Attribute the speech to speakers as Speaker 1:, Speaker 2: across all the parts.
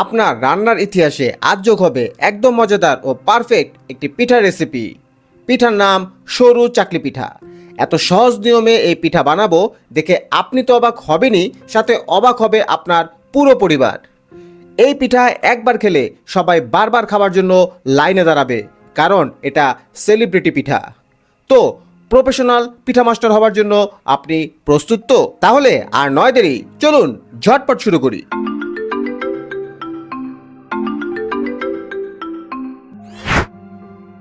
Speaker 1: আপনার রান্নার ইতিহাসে আজ যোগ হবে একদম মজাদার ও পারফেক্ট একটি পিঠার রেসিপি পিঠার নাম সরু চাকলি পিঠা। এত সহজ নিয়মে এই পিঠা বানাবো দেখে আপনি তো অবাক হবেনই, সাথে অবাক হবে আপনার পুরো পরিবার। এই পিঠা একবার খেলে সবাই বারবার খাওয়ার জন্য লাইনে দাঁড়াবে, কারণ এটা সেলিব্রিটি পিঠা। তো প্রফেশনাল পিঠা মাস্টার হওয়ার জন্য আপনি প্রস্তুত তো? তাহলে আর নয় দেরি, চলুন ঝটপট শুরু করি।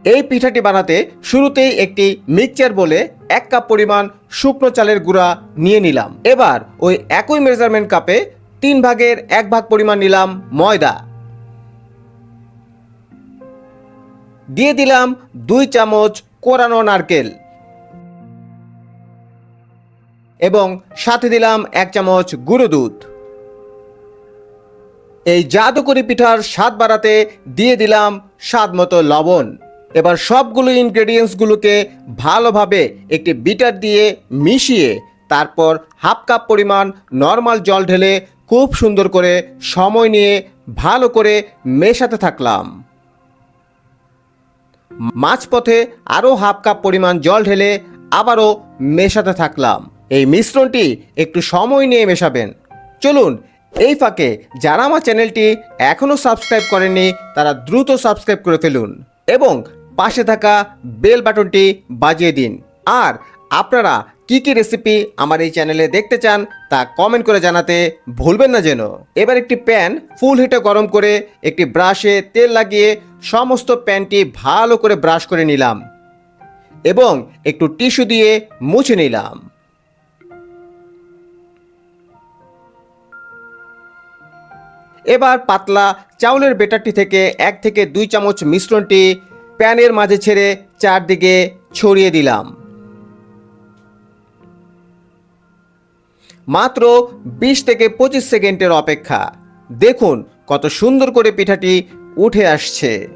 Speaker 1: এই পিঠাটি বানাতে শুরুতেই একটি মিক্সচার বলে এক কাপ পরিমাণ শুকনো চালের গুঁড়া নিয়ে নিলাম। এবার ওই একই মেজারমেন্ট কাপে তিন ভাগের এক ভাগ পরিমাণ নিলাম ময়দা। দিয়ে দিলাম দুই চামচ কোরানো নারকেল। এবং সাথে দিলাম এক চামচ গুঁড়ো দুধ। এই জাদুকরি পিঠার স্বাদ বাড়াতে দিয়ে দিলাম স্বাদ মতো লবণ। এবার সবগুলো ইনগ্রেডিয়েন্টসগুলোকে ভালোভাবে একটি বিটার দিয়ে মিশিয়ে তারপর হাফ কাপ পরিমাণ নর্মাল জল ঢেলে খুব সুন্দর করে সময় নিয়ে ভালো করে মেশাতে থাকলাম। মাঝপথে আরও হাফ কাপ পরিমাণ জল ঢেলে আবারও মেশাতে থাকলাম। এই মিশ্রণটি একটু সময় নিয়ে মেশাবেন। চলুন, এই ফাঁকে যারা আমার চ্যানেলটি এখনও সাবস্ক্রাইব করেননি, তারা দ্রুত সাবস্ক্রাইব করে ফেলুন এবং পাশে থাকা বেল বাটনটি বাজিয়ে দিন। আর আপনারা কি কি রেসিপি আমার এই চ্যানেলে দেখতে চান তা কমেন্ট করে জানাতে ভুলবেন না যেন। এবার একটি প্যান ফুল হিটে গরম করে একটি ব্রাশে তেল লাগিয়ে সমস্ত প্যানটি ভালো করে ব্রাশ করে নিলাম এবং একটু টিস্যু দিয়ে মুছে নিলাম। এবার পাতলা চাউলের বেটারটি থেকে এক থেকে দুই চামচ মিশ্রণটি প্যানের মাঝে ছেড়ে চারদিকে ছড়িয়ে দিলাম। মাত্র বিশ থেকে পঁচিশ সেকেন্ডের অপেক্ষা। দেখুন কত সুন্দর করে পিঠাটি উঠে আসছে।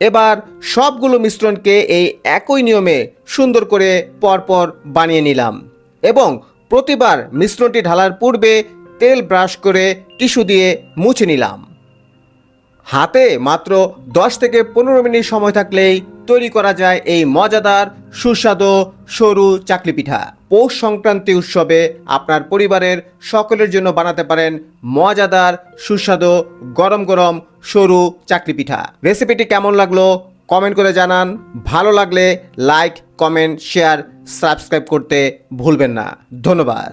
Speaker 1: এবার সবগুলো মিশ্রণকে এই একই নিয়মে সুন্দর করে পরপর বানিয়ে নিলাম এবং প্রতিবার মিশ্রণটি ঢালার পূর্বে তেল ব্রাশ করে টিস্যু দিয়ে মুছে নিলাম। হাতে মাত্র দশ থেকে পনেরো মিনিট সময় থাকলেই তৈরি করা যায় এই মজাদার, সুস্বাদু, সরু চাকলি পিঠা। পৌষ সংক্রান্তি উৎসবে আপনার পরিবারের সকলের জন্য বানাতে পারেন মজাদার, সুস্বাদু, গরম গরম, সরু চাকলি পিঠা। রেসিপিটি কেমন লাগল কমেন্ট করে জানান। ভালো লাগলে লাইক, কমেন্ট, শেয়ার, সাবস্ক্রাইব করতে ভুলবেন না। ধন্যবাদ।